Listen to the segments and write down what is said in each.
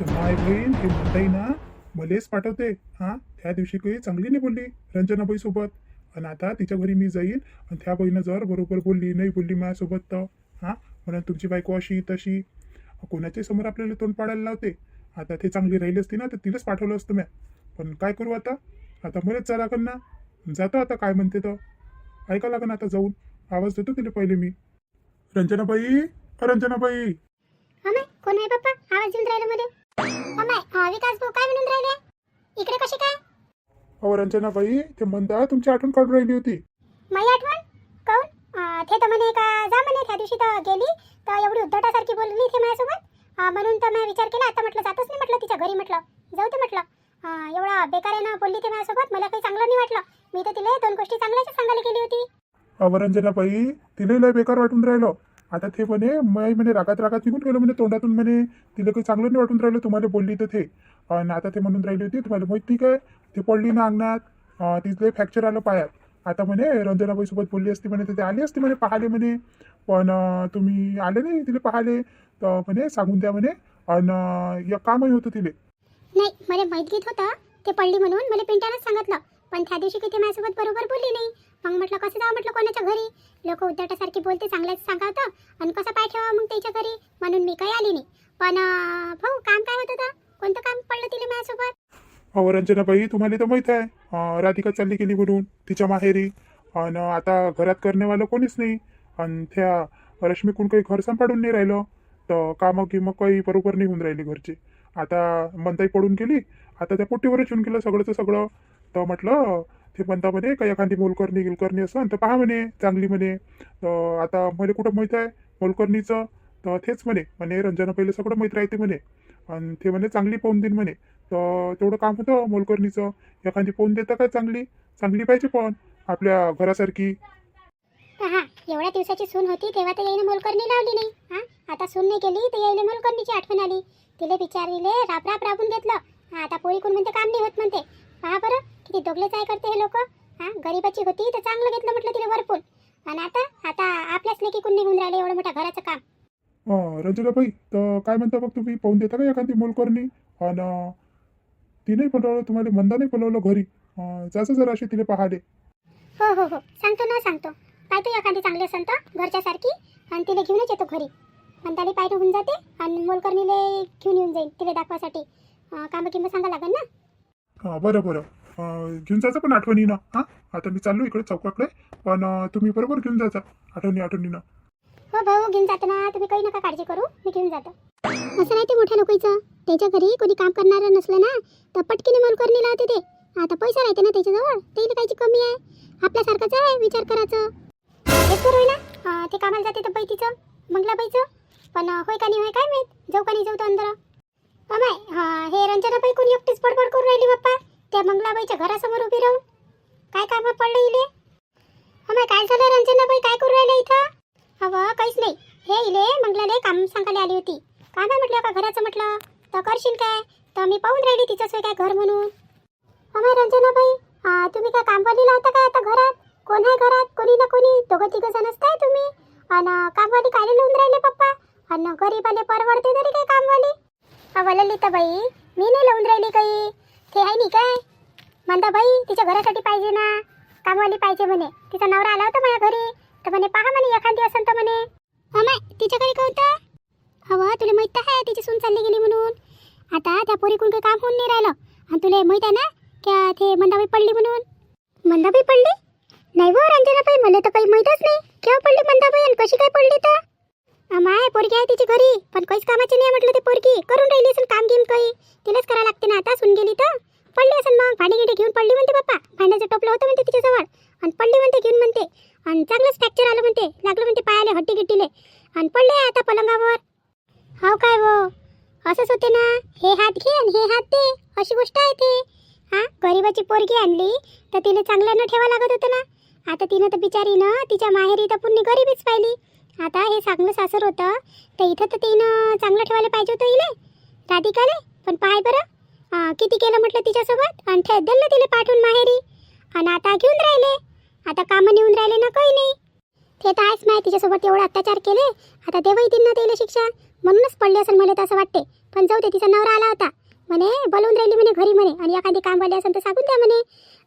तुमचं माय बहीण हे म्हणताय ना मलेच पाठवते. हा त्या दिवशी काही चांगली नाही बोलली रंजनाबाई सोबत आणि आता तिच्या घरी मी जाईन आणि त्या बहिणं जर बरोबर बोलली नाही बोलली माझ्यासोबत तर. हा म्हणून तुमची बायको अशी तशी. कोणाच्या समोर आपल्याला तोंड पाडायला लावते? आता ते चांगली राहिली असती ना तर तिलाच पाठवलं असतं म्या. पण काय करू आता? आता मलाच चला लागन ना. जातो आता काय म्हणते तर ऐका लागन आता जाऊन. आवाज देतो तिला पहिले मी. रंजनाबाई रंजनाबाई कोण आहे पप्पा आवाज येऊन राहिला मध्ये विकास भाऊ काय म्हणून राहिले? इकडे कसे काय? अहो रंजनाबाई ते म्हणता तुमची आठवण काढून राहिली होती. माझी आठवण? काऊन? ते तर म्हणे का जा म्हणे त्या दिवशी तर गेली तर एवढी उद्धटासारखी बोलली ते माझ्यासोबत. म्हणून तर मी विचार केला आता म्हटलं जातच नाही म्हटलं तिच्या घरी म्हटलं. जाऊ दे म्हटलं. एवढा बेकारानं बोलली ते माझ्यासोबत मला काही चांगलं नाही वाटलं. मी तर तिला दोन गोष्टी चांगल्याच सांगायला गेली होती. अहो रंजनाबाई तिला लय बेकार वाटून राहिलं. आता ते म्हणे मै म्हणे रागात रागात निघून गेलो म्हणे तोंडातून म्हणे. तिला काही चांगलं नाही वाटून राहिलं तुम्हाला बोलली तर ते. आणि आता ते म्हणून राहिली होती तुम्हाला माहिती काय? ते पडली ना अंगणात. तिथले फ्रॅक्चर आलं पायात. आता म्हणे रंजनाबाईसोबत बोलली असती म्हणे तर ते आली असती म्हणे पाहिले म्हणे. पण तुम्ही आले नाही तिला पाहिले तर म्हणे सांगून द्या म्हणे. आणि कामही होतं तिले. नाही मला माहीत घेत होतं. ते पडली म्हणून मला पिंट्यानंच सांगितलं. पण त्या दिवशी किती माझ्यासोबत बरोबर बोलली नाही. मग म्हटलं कसं जावं म्हटलं कोणाच्या घरी? लोक उद्धटासारखी बोलते चांगल्याच सांगावतं. आणि कसं पाय ठेवा मग त्याच्या घरी? म्हणून मी काही आली नाही. पण भाऊ काम काय होतं तर कोणतं काम पडलं तिला माझ्यासोबत? अहो रंजनाबाई तुम्हाला तर माहीत आहे. अं, राधिका चालली गेली म्हणून तिच्या माहेरी. आणि आता घरात करणेवालं कोणीच नाही. आणि त्या रश्मीकून काही घर सांभाळून नाही राहिलं. तर कामं मग काही बरोबर नाही होऊन राहिली घरचे. आता मंदाई पडून गेली. आता त्या पोटीवरच येऊन गेलं सगळंचं सगळं. तर म्हटलं ते म्हणता म्हणे काही एखादी मोलकरणी गिलकरणी असं तर पहा म्हणे चांगली म्हणे. तर आता मला कुठं माहीत आहे? मोलकर्णीचं तर तेच म्हणे म्हणे रंजना पहिले सगळं माहीत राहते म्हणे. आणि ते म्हणे चांगली पाहून देईन म्हणे. तर तेवढं काम होतं मोलकर्णीचं. एखादी पाहून देतं काय चांगली? चांगली पाहिजे पण आपल्या घरासारखी. हा एवढ्या दिवसाची सून होती तेव्हा तर यायनं मोलकरणी लावली नाही. हा? आता सून नाही केली तर यायला मोलकर्णीची आठवण आली. तिला बिचारीले राब राब राबून घेतलं. आता पोळी कोण म्हणते काम नाही होत म्हणते. पहा बरं किती दोगले चाय करते हे लोक. हा गरीबाची होती तर चांगलं घेतलं म्हटलं तिला वरपून. आणि आता आता आपल्याच लेकी कोण निघून राहिले एवढं मोठं घराचं काम. अं, रंजनाबाई तर काय म्हणता मग तुम्ही? पाहून देता का एखादी मोलकरणी? आणि ती नाही बोलवलं तुम्हाला मंदा नाही बोलवलं घरी. जायचं जरा अशी तिला पाहाले. हो हो हो. सांगतो ना सांगतो. पाहतो एखादी चांगली असेल तर घरच्यासारखी आणि तिला घेऊनच येतो घरी. मंदाली पायरी होऊन जाते आणि मोलकरणीले घेऊन येऊन जाईल तिला दाखवासाठी. कामं किंमत सांगा लागेल ना? हां बरं बरं. घेऊन जायचं पण आठवणीनं. हां आता मी चाललो इकडे चौकाकडे. पण तुम्ही बरोबर घेऊन जायचा. आठवणी आठवणीनं. हो भाऊ घेऊन जातो ना. तुम्ही काही नका काळजी करू. मी घेऊन जातो. असं नाही ते मोठ्या लोकांचं. त्याच्या घरी कोणी काम करणारं नसलं ना तर पटकीने मोलकरणी लावते ते. आता पैसा राहते ना त्याच्याजवळ. त्याला काहीची कमी आहे. आपल्यासारखंच आहे विचार करायचं. हेच ना ते कामाला जाते तर बाई तिचं मंगलाबाईचं पण होय का नाही होय काय माहीत? जाऊ का नाही जाऊ तो अंदर. अमाय हा हे रंजनाबाई कोणी एकटीच बडबड करून राहिली बाप्पा? त्या मंगलाबाईच्या घरासमोर उभी राहून. काय काम पडलं इले? अमाय काय झालं रंजनाबाई काय करू राहिले इथं? हवं काहीच नाही. हे इले मंगलाले काम सांगायला आली होती. काम आहे म्हटलं का घराचं म्हटलं? तर करशील काय? तर मी पाहून राहिली तिचं सोय काय घर म्हणून. अमाय रंजनाबाई हा, तुम्ही काय कामवाली लावता काय आता घरात? कोण आहे घरात? कोणी ना कोणी? दोघं तिघं जण असताय तुम्ही. आणि कामवाली काय लिहून राहिले पप्पा आणि गरीबाले परवडते तरी काय कामवाली? अवं बाई मी नाही लावून राहिली काही. ते आहे नाही काय? मंदाबाई तिच्या घरासाठी पाहिजे ना. कामवाली पाहिजे म्हणे. तिचा नवरा आला होता माझ्या घरी. तर म्हणे पहा म्हणे एखादी असन तर म्हणे. अमाय तिच्या घरी कोणतं हवं तुला माहीत आहे तिची सून चालली गेली म्हणून. आता त्या पोरीकडून काही काम होऊन नाही राहिलं. आणि तुला माहीत आहे ना क्या ते मंदाबाई पडली म्हणून. मंदाबाई पडली? नाही हो रंजनाबाई मला तर काही माहीतच नाही. केव्हा पडली मंदाबाई आणि कशी काय पडली तर? माय पोरगी आहे तिची घरी. पण काहीच कामाची नाही म्हटलं ते पोरगी. करून राहिली असेल काम घेऊन काही. तिलाच करायला लागते ना. आता सुन गेली तर. पडली असेल मग. भांडी गिंडी घेऊन पडली म्हणते पप्पा. भांड्याचं टोपलं होतं म्हणते तिच्याजवळ. आणि पडली म्हणते घेऊन म्हणते. आणि चांगलंच फ्रॅक्चर आलं म्हणते. लागलं म्हणते पायाले हट्टी गिट्टीले. आणि पडले आता पलंगावर. हाव काय वो? असंच होते ना. हे हात घे आणि हे हात दे. अशी गोष्ट आहे ते. हा? गरीबाची पोरगी आणली तर तिला चांगलं ठेवा लागत होतं ना. आता तिनं तर बिचारीनं तिच्या माहेरी तर पुण्य गरीबीच पाहिली. आता हे चांगलं सासर होतं तर इथं तर तिनं चांगलं ठेवायला पाहिजे होतं इले. राधिकाले पण पाय बरं. किती केलं म्हटलं तिच्यासोबत? आणि ठे दिलं तिला पाठवून माहेरी. आणि आता घेऊन राहिले. आता कामं नेऊन राहिले ना काही नाही. ते तर आहेच नाही तिच्यासोबत एवढं अत्याचार केले. आता देवही तिनं ना शिक्षा. म्हणूनच पडली असेल मला तर असं वाटते पण जाऊ दे तिचा नवरा आला होता. म्हणे बोलवून राहिली म्हणे घरी म्हणे. आणि एखादी कामवाली असेल तर सांगून द्या म्हणे.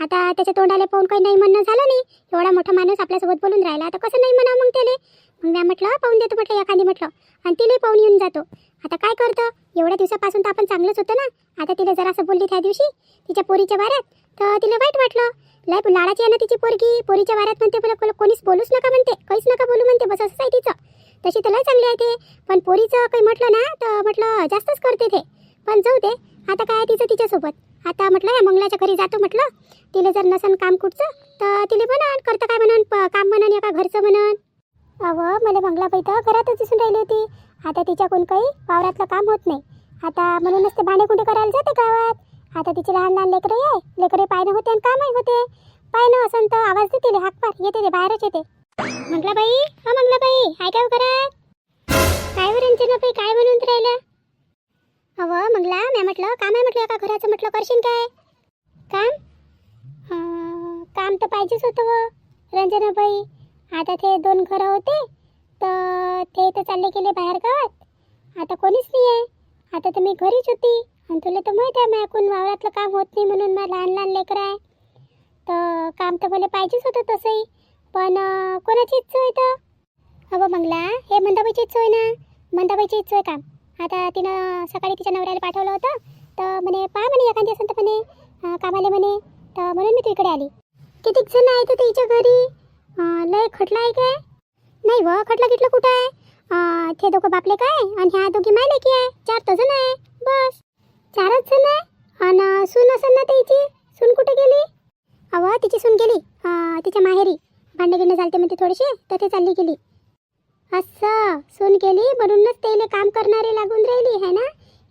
आता त्याच्या तोंडाला पाहून काही नाही म्हणणं झालं नाही. एवढा मोठा माणूस आपल्यासोबत बोलून राहिला. आता कसं नाही म्हणा मग त्याने मग म्हटलं पाहून देतो म्हटलं एखादी म्हटलं. आणि तिलाही पाहून येऊन जातो. आता काय करतं? एवढ्या दिवसापासून तर आपण चांगलंच होतं ना? आता तिला जरासं बोलली त्या दिवशी तिच्या पोरीच्या वाऱ्यात तर तिला वाईट वाटलं. लय लाडाची आहे ना तिची पोरगी? पोरीच्या वाऱ्यात म्हणते मला कोणीच बोलूच नका म्हणते. काहीच नका बोलू म्हणते बस असंच आहे तिचं तशी तर लय चांगली आहे ते. पण पोरीचं काही म्हटलं ना तर म्हटलं जास्तच करते ते. पण जाऊ दे आता काय आहे तिचं तिच्यासोबत? आता म्हटलं या मंगलाच्या घरी जातो म्हटलं. तिला जर नसन काम कुठचं तर तिला म्हणा करतं काय म्हणून प- काम म्हणन एका घरचं म्हणून. अव मला मंगलाबाई तर घरातच दिसून राहिली होती. आता तिच्याकडून काही वावरातलं काम होत नाही. आता म्हणूनच ते भांडे कुंडे करायला जाते गावात. आता तिचे लहान लहान लेकरं आहे. लेकरे पायनं होते आणि कामही होते. पायनं असं तर आवाज देते हाकपार. येते ते बाहेरच येते. मंगलाबाई हा मंगलाबाई हाय हो काय हो करत काय बरं रंजनाबाई काय म्हणून राहिलं अव मंगला मी म्हटलं काम आहे म्हटलं एका घराचं म्हटलं करशील काय? काम? काम तर पाहिजेच होतं व. रंजनाबाई आता ते दोन घरं होते तर ते तर चालले गेले बाहेर गावात. आता कोणीच नाही आहे. आता तर मी घरीच होती. आणि तुला तर माहीत आहे माझ्याकडून वावरातलं काम होत नाही म्हणून मला लहान लहान लेकरं आहे. तर काम तर मला पाहिजेच होतं तसंही पण कोणाचीच कोणाची तर? अगं मंगला हे मंदाबाईचीच सोय ना? मंदाबाईचीच सोय काम. आता तिनं सकाळी तिच्या नवऱ्याला पाठवलं होतं तर म्हणे पहा म्हणे एखादी असेल तर म्हणे कामाले म्हणे. तर म्हणून मी तुझ्याकडे आली. किती जण आहे तर तिच्या घरी? लय खटला आहे काय? नाही व खटला किटलं कुठं आहे? ते दोघं बापले काय आणि ह्या दोघी माय की आहे? चार तर जण आहे. बस. चारच जण आहे. आणि सून असेल ना त्याची? सून कुठे गेली? अव तिची सून गेली. तिच्या माहेरी. भांडे गिंडे चालते म्हणते थोडेसे तर ते चालली गेली. असं सून गेली म्हणूनच त्याला काम करणारे लागून राहिली है ना?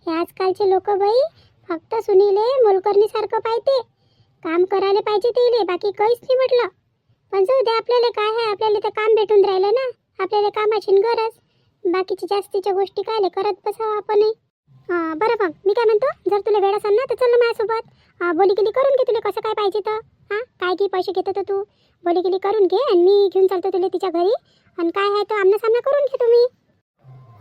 हे आजकालचे लोक बाई फक्त सुनीले मोलकरणीसारखं पाहिजे काम करायला पाहिजे तेले बाकी काहीच नाही म्हटलं. पण जाऊ दे आपल्याला काय आहे? आपल्याला तर काम भेटून राहिलं ना. आपल्याला कामाची न गरज. बाकीची जास्तीच्या गोष्टी काय करत बसावं आपणही. हां बरं मग. मी काय म्हणतो? जर तुला वेळ असेल ना तर चल ना माझ्यासोबत. बोली गेली करून घे तुला कसं काय पाहिजे तर. हां काय की पैसे घेतो तर तू. बोली गेली करून घे आणि मी घेऊन चालतो तुला तिच्या घरी. आणि काय आहे तो आमना सामना करून घे तुम्ही.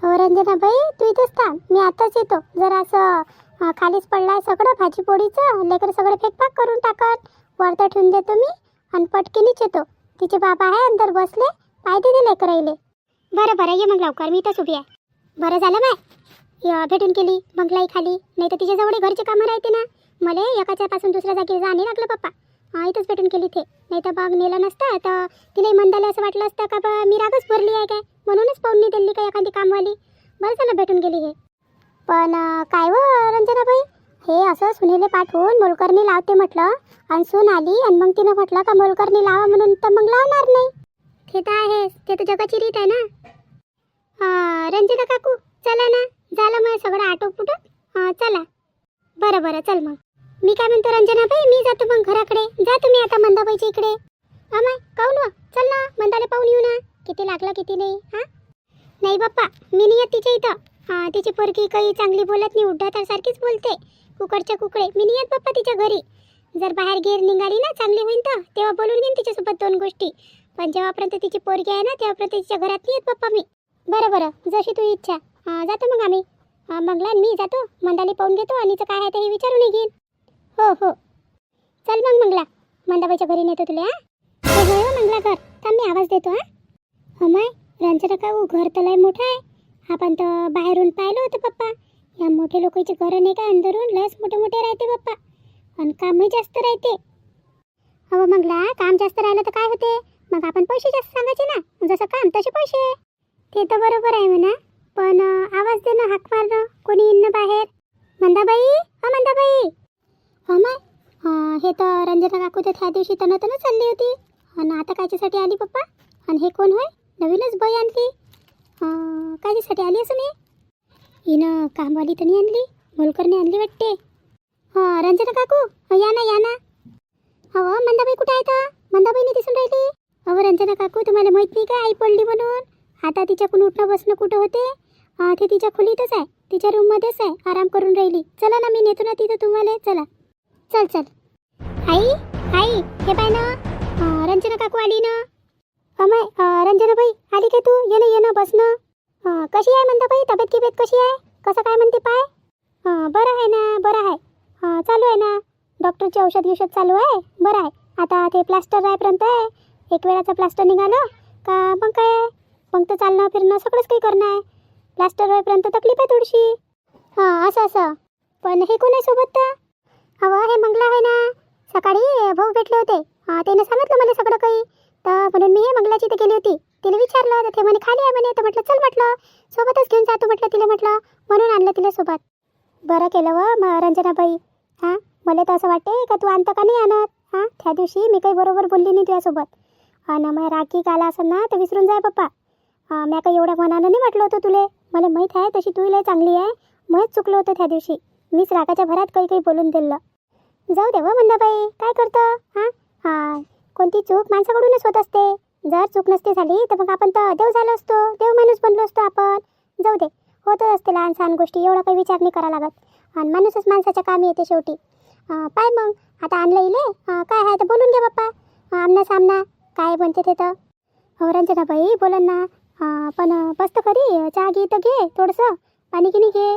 हो रंजनाबाई तू इथेच थांब. मी आताच येतो. जर असं खालीच पडलाय सगळं भाजी पोळीचं लेकर सगळं फेकपाक करून टाकत. वरतं ठेवून देतो मी. आणि पटकिनीच येतो. तिचे बाबा आहे अंदर बसले पाय ते लेकर राहिले. बरं बरं ये मग लवकर मी इथंच उभी आहे. बरं झालं बाय. य, भेटून केली बंगलाई खाली. नाही तर तिच्याजवळ घरचे कामं राहते ना. मला एकाच्यापासून दुसऱ्या जागी जाणे लागलं पप्पा. इथंच भेटून केली ते नाही तर मग नेलं नसतं तर तिला मंदाला असं वाटलं असतं का बा मी रागच भरली आहे काय? म्हणूनच पाहुणी नाही दिली काय एखादी कामवाली? बरं झालं भेटून गेली हे. पण काय व रंजनाबाई हे असं सुनीले पाठवून मोलकरणी लावते म्हटलं. आणि सून आली आणि मग तिनं म्हटलं का मोलकरणी लावा म्हणून तर मग लावणार नाही. ते तर आहेच. ते तर जगाची रीत आहे ना. रंजना काकू चला ना. झालं मग सगळं आटोप पुटप हां चला. बरं बरं चल मग. मी काय म्हणतो रंजनाबाई मी जातो मग घराकडे. जा तुम्ही आता मंदाबाईच्या इकडे. अमाय काहून व? चल ना मंदाला पाहून येऊ ना. किती लागलं किती नाही हां? नाही बाप्पा मी नाही येत तिच्या इथं. हां तिची पोरगी काही चांगली बोलत नाही उड्डा तर सारखीच बोलते. कुकडच्या कुकडे. मी नाही येत पप्पा तिच्या घरी. जर बाहेर गेर निघाली ना चांगली होईन तर. तेव्हा बोलून घेईन तिच्यासोबत दोन गोष्टी. पण जेव्हापर्यंत तिची पोरगी आहे ना तेव्हापर्यंत तिच्या घरात नाही येत मी. बरं बरं. जशी तू इच्छा. जातो मग आम्ही. मंगला आणि मी जातो. मंदाली पाहून घेतो आणि काय आहे ते हे विचारून घेईन. हो हो. चल मग मंगला. मंदाबाईच्या घरी नेतो तुला हां. होय हो मंगला घर. थांब मी आवाज देतो हां. अमाय हो रंजना का घर तर लय मोठं आहे. आपण तर बाहेरून पाहिलं होतं पप्पा. या मोठे लोकांचे घरं नाही का अंदरून लस मोठे मोठे राहते पप्पा आणि कामही जास्त राहते. हो मंगला काम जास्त राहिलं तर काय होते? मग आपण पैसे जास्त सांगायचे ना. जसं काम तसे पैसे. ते तर बरोबर आहे म्हणा. पण आवाज दे ना हाक मारणं कोणी येईन बाहेर? मंदाबाई? हा मंदाबाई? हो माय. हे तर रंजना काकू तर त्या दिवशी तन तन चालली होती. आणि आता कायच्यासाठी आली पप्पा? आणि हे कोण होय? नवीनच बाई आणली. कायच्यासाठी आली असं मी हिनं कामवाली तर नाही आणली? मोलकरने आणली वाटते? हां रंजना काकू? या ना या ना. अहो मंदाबाई कुठे आहे तर नाही दिसून राहिली. अहो रंजना काकू तुम्हाला माहीत नाही का आई पडली म्हणून? आता तिच्याकडून उठणं बसणं कुठं होते? ते तिच्या खोलीतच आहे. तिच्या रूममध्येच आहे. आराम करून राहिली. चला ना मी नेतो ना तिथं तुम्हाला. चला. चल चल. आई आई हे पाय ना. रंजना काकू आली ना. अमय रंजना रंजनाबाई आली का तू? ये ना ये ना बस ना. कशी आहे म्हणता बाई? तब्येत किबेत कशी आहे? कसं काय म्हणते पाय? बरं आहे ना बरं आहे. चालू आहे ना. डॉक्टरचे औषध गिषध चालू आहे? बरं आहे. आता ते प्लास्टर राहीपर्यंत आहे. एक वेळाचं प्लास्टर निघालं. का मग काय? मग तर चालणं फिरणं सगळंच काही करणं आहे. प्लास्टर होईपर्यंत तकलीफ आहे थोडीशी. हां असं असं. पण हे कोण आहे सोबत तर? अहो हे मंगला आहे ना. सकाळी भाऊ भेटले होते. हां त्यानं सांगितलं मला सगळं काही. तर म्हणून मी हे मंगलाची इथे गेली होती. तिला विचारलं तर ते म्हणे खाली आहे म्हणे. तर म्हटलं चल म्हटलं सोबतच घेऊन जातो म्हटलं तिला म्हटलं म्हणून आणलं तिला सोबत. बरं केलं व म रंजनाबाई. हां? मला तर असं वाटते का तू आणतं का नाही आणत? हां? त्या दिवशी मी काही बरोबर बोलली नाही तुझ्यासोबत. आणि मग राखी काला असेल ना तर विसरून जाय पप्पा. मी काही एवढ्या मनानं नाही म्हटलं होतं तुले. मला माहीत आहे तशी तू लय चांगली आहे. मलाच चुकलं होतं त्या दिवशी. मीच रागाच्या भरात काही काही बोलून दिलं. जाऊ दे व मंदाबाई काय करतं? हां? हां कोणती चूक माणसाकडूनच होत असते. जर चूक नसती झाली तर मग आपण तर देव झालो असतो देव माणूस बनलो असतो आपण. जाऊ दे होतच असते लहान सहान गोष्टी एवढा काही विचार नाही करा लागत. आणि माणूसच माणसाच्या कामी येते शेवटी. पाय मग आता आणलं इले? काय आहे? तर बोलून घ्या बाप्पा. आमना सामना काय बनते ते तर? हो रंजनाबाई बोलन ना. पण बसतं खरी चहा घे तर घे थोडंसं. पाणी की नाही घे?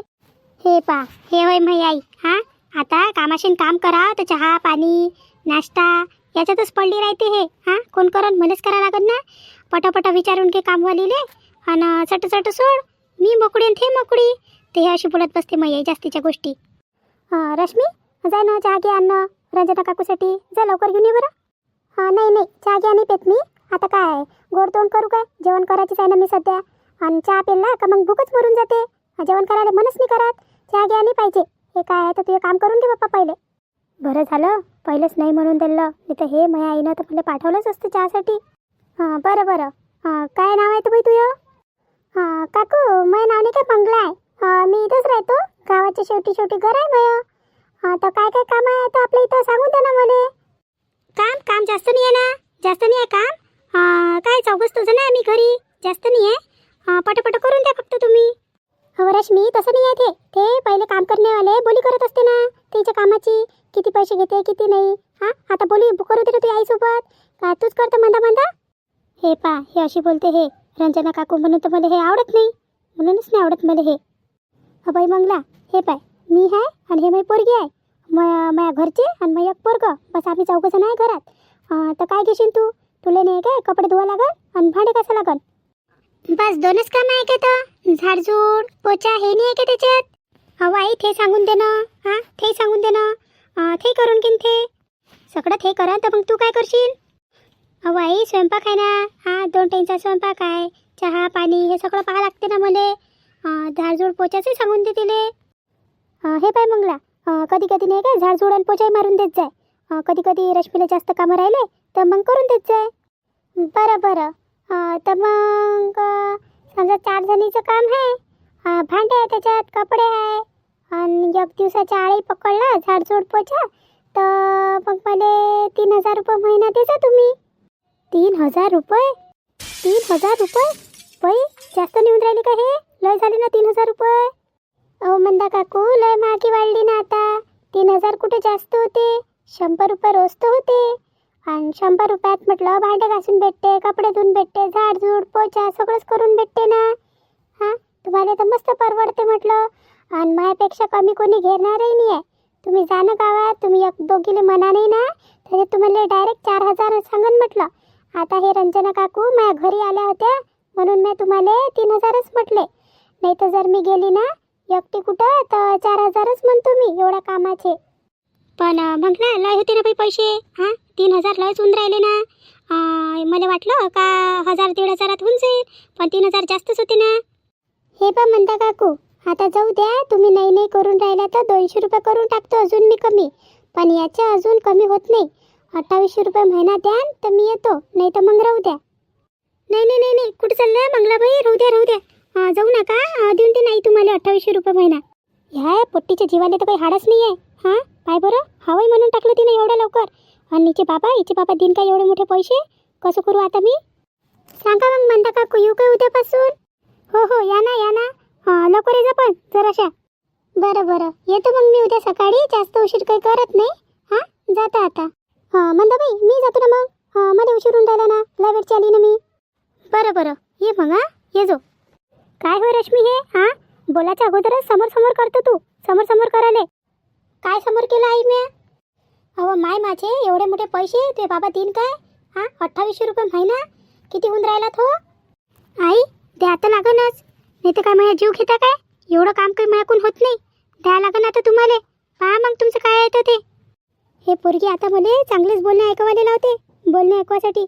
हे पा हे होय मै आई हां? आता कामाशीन काम करा तर चहा पाणी नाश्ता याच्यातच पडली राहते हे. हां? कोण करण? मलाच करा लागत ना. पटापटा विचारून घे कामवालीले आणि चट चट सोड. मी मोकळी आणि ते मोकळी. ते हे अशी बोलत बसते मग आई जास्तीच्या गोष्टी. हां रश्मी जा ना चहा घे अन्न रंजना काकूसाठी. जा लवकर घेऊन ये बरं. हां नाही नाही. चहा घ्या नाही पेत मी. आता काय? गोडतोंड करू काय? जेवण करायचीच आहे ना मी सध्या. आणि चहा पेलला का मग भूकच मरून जाते. जेवण करायला मनच नाही करत. चहा घ्या नाही पाहिजे. हे काय आहे? तर तुझे काम करून घे बाप्पा पहिले. बरं झालं. पहिलंच नाही म्हणून दिलं नाही तर हे माझ्या आईनं तर मला पाठवलंच असतं चहासाठी. हां बरं बरं. हां काय नाव आहे तर बाई तुझं? हां काकू माझं नाव नाही काय मंगला आहे? मी इथंच राहतो. गावाच्या शेवटी शेवटी घर आहे मय. हां तर काय काय काम आहे तर आपल्या इथं? सांगून द्या ना मला. काम? काम जास्त नाही आहे ना? जास्त नाही आहे काम? हां काय चौकस तुझं ना मी घरी? जास्त नाही आहे? हां पटापट करून द्या फक्त तुम्ही. हो रश्मी तसं नाही आहे ते. ते पहिले काम करण्यावाले बोली करत असते ना. तिच्या कामाची किती पैसे घेते किती नाही? हां? आता बोलू करू दे ना तुझ्या आईसोबत. का तूच करतं मंदा मंदा? हे पा हे अशी बोलते हे. रंजना काकू म्हणून तर मला हे आवडत नाही. म्हणूनच नाही आवडत मला हे. हा मंगला हे पाय मी आहे आणि हे माझी पोरगी आहे. म माझ्या घरचे आणि मग एक पोरग. बस आम्ही चौघजण आहे घरात. तर काय घेशील तू? तुला नाही काय कपडे धुवा लागल आणि भांडे कसं लागल बस दोनच काम आहे का तर झाडझूड पोचा हे नाही आहे का त्याच्यात? अहो आई थे सांगून दे ना. हां ते सांगून दे ना. थे ते करून घेईन थे. सगळं ते करा तर मग तू काय करशील? अहो आई स्वयंपाक आहे ना. हां दोन टाईमचा स्वयंपाक आहे. चहा पाणी हे सगळं पाहा लागते ना मले. झाडझूड पोचाचंही सांगून दे तिले. हे पाय मंगला. कधी कधी नाही काय झाडझूड आणि पोचाही मारून देत जाय. कधी कधी रश्मीला जास्त कामं राहिले तर मग करून देत जाय. बरं बरं. तर मग समजा चार जणीचं काम आहे. भांडे आहे त्याच्यात कपडे आहे. आणि एक दिवसाच्या आळी पकडला झाडझूड पोचा तर मग मला तीन हजार रुपये महिना देजा तुम्ही. तीन हजार रुपये? तीन हजार रुपये? बाई जास्त नेऊन राहिली का हे? लय झाले ना तीन हजार रुपये. अहो मंदा काकू लय महागी वाढली ना आता. तीन हजार कुठे जास्त होते? शंभर रुपये रोज तर होते. आणि शंभर रुपयात म्हटलं भांडे घासून भेटते कपडे धुवून भेटते झाडझूड पोचा सगळंच करून भेटते ना. हां तुम्हाला तर मस्त परवडते म्हटलं. आणि माझ्यापेक्षा कमी कोणी घेणारही नाही आहे तुम्ही जा ना गावात तुम्ही एक दोघीले म्हणा नाही ना तर तुम्हाला डायरेक्ट चार हजार सांगन म्हटलं. आता हे रंजना काकू माझ्या घरी आल्या होत्या म्हणून मी तुम्हाला तीन हजारच म्हटले. नाही तर जर मी गेली ना एकटी कुठं तर चार हजारच म्हणतो मी एवढ्या कामाचे. पण मग ना लय होते ना बाई पैसे? हां तीन हजार लयच होऊन राहिले ना. मला वाटलं का हजार दीड हजारात होऊन जाईल पण तीन हजार जास्तच होते ना. हे पण म्हणता काकू आता जाऊ द्या तुम्ही नाही नाही करून राहिला तर दोनशे रुपये करून टाकतो अजून मी कमी. पण याच्या अजून कमी होत नाही. अठ्ठावीसशे रुपये महिना द्या तर मी येतो नाही तर मग राहू द्या. नाही नाही नाही नाही कुठं चाललं? मंगलाबाई राहू द्या राहू द्या. जाऊ नका देऊन ते नाही तुम्हाला अठ्ठावीसशे रुपये महिना. ह्या पोट्टीच्या जीवाला तर काही हाडच नाही आहे हां पाय बरं हवंय म्हणून टाकलं तिने एवढ्या लवकर. आणि हिचे बाबा हिचे बाबा दिन काय एवढे मोठे पैसे? कसं करू आता मी? सांगा मग म्हणता का येऊ काय उद्यापासून? हो हो या ना या ना. हां लवकर ये जा पण जराशा. बरं बरं. येतो मग मी उद्या सकाळी. जास्त उशीर काही करत नाही. हां जाता आता. हां मंदाबाई मी जातो ना मग. हां मला उशीर होऊन राहिला ना. लय वेळची आली ना मी. बरं बरं. ये मग हां. ये जो. काय हो रश्मी हे? हा? बोलायच्या अगोदरच समोर समोर करतो तू. समोर समोर कराले काय समोर केलं आई मी अहो माय माझे एवढे मोठे पैसे ते बाबा तीन काय? हा अठ्ठावीसशे रुपये महिना? किती होऊन राहिला तो हो? आई द्या आता लागनच. नाही तर काय माझ्या जीव घेता काय? एवढं काम काही माझ्याकून होत नाही. द्या लागन आता तुम्हाला. पहा मग तुमचं काय येतं ते. हे पोरगी आता मला चांगलेच बोलणे ऐकवायला लावते. बोलणे ऐकवासाठी.